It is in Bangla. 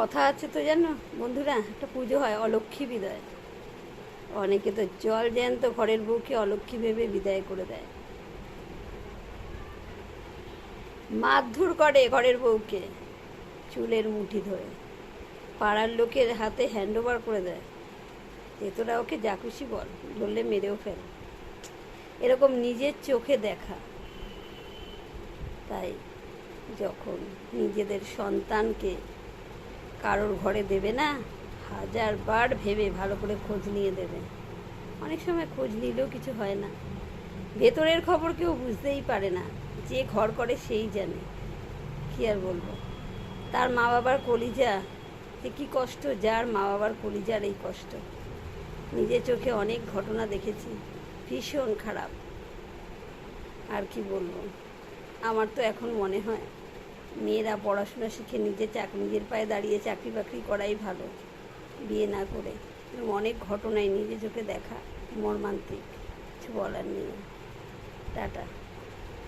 কথা আছে তো জানো? বন্ধুরা, একটা পুজো হয়, অলক্ষ্মী বিদায়। অনেকে তো জল জ্যান্ত ঘরের বউকে, অলক্ষ্মী ভেবে বিদায় করে দেয়। মারধর করে ঘরের বউকে, চুলের মুঠি ধরে। পাড়ার লোকের হাতে হ্যান্ড ওভার করে দেয়। যে তোরা ওকে যা খুশি বল, বললে মেরেও ফেল। এরকম নিজের চোখে দেখা। তাই যখন নিজেদের সন্তানকে কারোর ঘরে দেবে না হাজার বার ভেবে ভালো করে খোঁজ নিয়ে দেবে। অনেক সময় খোঁজ নিলেও কিছু হয় না। ভেতরের খবর কেউ বুঝতেই পারে না, যে ঘর করে সেই জানে। কি আর বলব? তার মা বাবার কলিজা, যে কী কষ্ট, যার মা বাবার কলিজার এই কষ্ট। নিজের চোখে অনেক ঘটনা দেখেছি, ভীষণ খারাপ। আর কি বলব? আমার তো এখন মনে হয় মেয়েরা পড়াশোনা শিখে নিজে চাক, নিজের পায়ে দাঁড়িয়ে চাকরি বাকরি করাই ভালো। বিয়ে না করে। এরকম অনেক ঘটনায় নিজে চোখে দেখা, মর্মান্তিক। কিছু বলার নেই। টাটা।